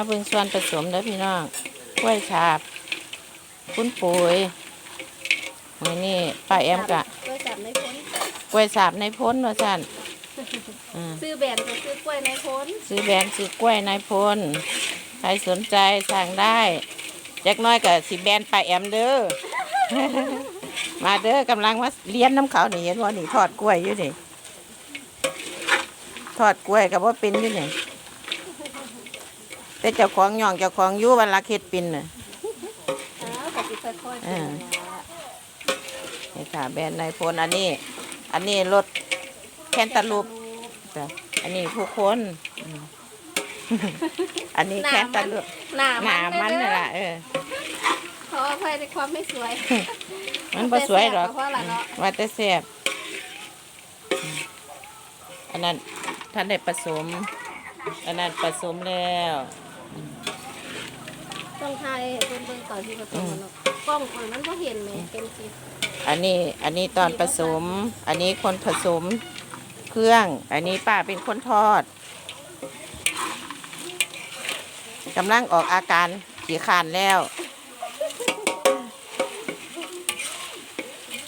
มาเบิ่งส่วนผสมเด้อพี่น้องกล้วยฉาบ คุณปุ๋ยมื้อนี้ป้าแอมกะกล้วยจับในพ้นกล้วยฉาบในพ้นว่าซั่นอ่าซื้อแบรนด์ก็ซื้อกล้วยในพ้นซื้อแบรนด์ซื้อกล้วยนายพลใครสนใจสั่งได้จักหน้อยกับสิแบรนด์ป้าแอมเด้อมาเด้อกำลังมาเลี้ยนน้ำเขานี่เห็นว่านี่ทอดกล้วยอยู่นี่ทอดกล้วยกับว่าเป็นอยู่นี่ แต่เจ้าของย่องเจ้าของอยู่วันละเฮ็ดปินน่ะอ้าวก็สิค่อยๆอ่าเป็นนะนี่ค่ะแบรนด์นายพลอันนี้ อันนี้รถแคนตาลูปจ้ะอันนี้ผู้คนอืมอันนี้แคนตาลูปหน้าหนามันเด้น่ะอล่ะเออ ขออภัยในความไม่สวยมันบ่สวยหรอกเพราะอะไรเนาะว่าแต่แซ่บอันนั้นท่านได้ผสม อันนั้นผสมแล้ว ต้องทายเบิ่งเบิ่งๆก่อนที่ผสมมันเนาะกล้องคนมันก็เห็นไหมเป็นสิอันนี้อันนี้ตอนผสม อันนี้คนผสมเครื่อง อันนี้ป้าเป็นคนทอดกำลังออกอาการขี่ขานแล้ว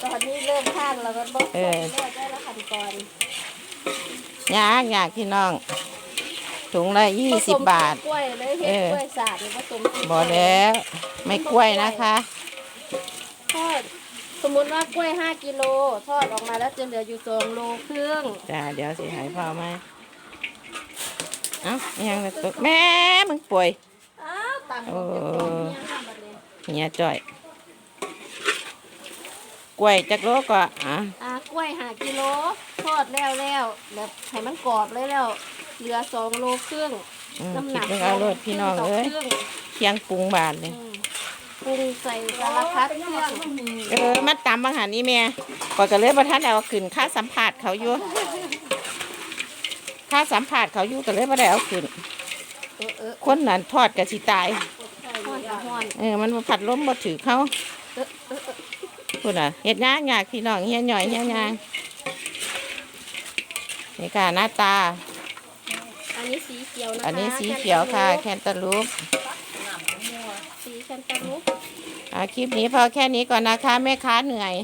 ตอนนี้เริ่มคาดแล้วก็บอกเออเลิกได้แล้วขั้นตอน ยากยากพี่น้อง ถุงละยี่สิบบาทผสมกล้วยเลยเฮ็ดเออกล้วยสาดหรือผสมบอแล้วไม่กล้วยนะคะ ทอดสมมุติว่ากล้วยห้ากิโลทอดออกมาแล้วจะเหลืออยู่สองโลครึ่งจ้าเดี๋ยวสิหายพอไหมเอ้ายังละตกแม่มึงป่วย อ้าวต่างโอ้เนี่ยทำแบบนี้เฮียจ่อย กล้วยจักโลก็อะอ่ากล้วยห้ากิโลทอดแล้วแล้วแบบให้มันกรอบเลยแล้ว เหลือสองโลครึ่งอืมน้ำหคินัดกเบิ่งเอาโลดพี่น้องเอ้ยครึ่งเคียงปรุงบาทเลย อืมปรุงใส่สารพัดเครื่องเออมาตามบางหารนี่แม่ก่อนก็เลยประท่านเอาขึ้นค่าสัมผัสเขาอยู่ค่าสัมผัสเขาอยู่ก็เลยไม่ได้เอาขึ้นเออเออคนนั้นทอดกะสิตาย ห้อนกับห้อนเออมันบ่ผัดล้มบ่ถือเขาเออเออเออพูดน่ะเฮ็ดยากยากพี่น้องเฮียหน่อยเฮียยางนี่ค่ะหน้าตา อันนี้สีเขียวนะคะอันนี้สีเขียวค่ะ แคนตาลูปสีแคนตาลูปอ่าคลิปนี้พอแค่นี้ก่อนนะคะแม่ค้าเหนื่อย